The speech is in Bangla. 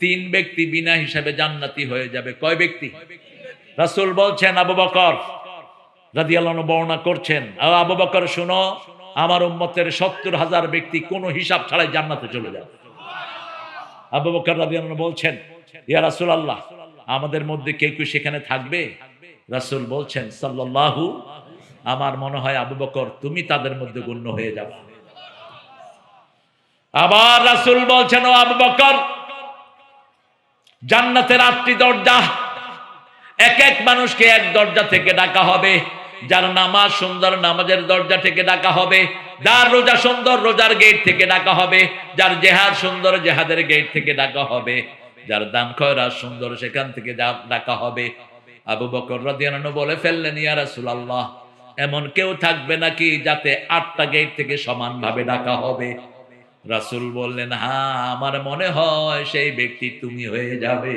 তিন ব্যক্তি বিনা হিসাবে জান্নাতি হয়ে যাবে। কয় ব্যক্তি? রাসূল বলছেন, আবু বকর রাদিয়াল্লাহু আনহু বর্ণনা করছেন আবু বকর, শুনো, আমার উম্মতের সত্তর হাজার ব্যক্তি কোনো হিসাব ছাড়াই জান্নাতে চলে যাবে। আবু বকর রাদিয়াল্লাহু আনহু বলছেন, ইয়া রাসূলুল্লাহ, আমাদের মধ্যে কেউ কেউ সেখানে থাকবে? রাসূল বলছেন, সাল্লাল্লাহু, আমার মনে হয় আবু বকর, তুমি তাদের মধ্যে গণ্য হয়ে যাবে। আবার রাসূল বলছেন, ও আবু বকর জান্নাতের আটটি দরজা। এক এক মানুষকে এক দরজা থেকে ডাকা হবে। যার নামাজ সুন্দর নামাজের দরজা থেকে ডাকা হবে। যার রোজা সুন্দর রোজার গেট থেকে ডাকা হবে। যার জেহাদ সুন্দর জেহাদের গেট থেকে ডাকা হবে। যার দান খয়রা সুন্দর সেখান থেকে ডাকা হবে। আবু বকর রাদিয়াল্লাহু বলে ফেললেন, ইয়া রাসূলুল্লাহ, এমন কেউ থাকবে নাকি যাতে আটটা গেট থেকে সমানভাবে ডাকা হবে? রাসূল বললেন হ্যাঁ আমার মনে হয় সেই ব্যক্তি তুমি হয়ে যাবে।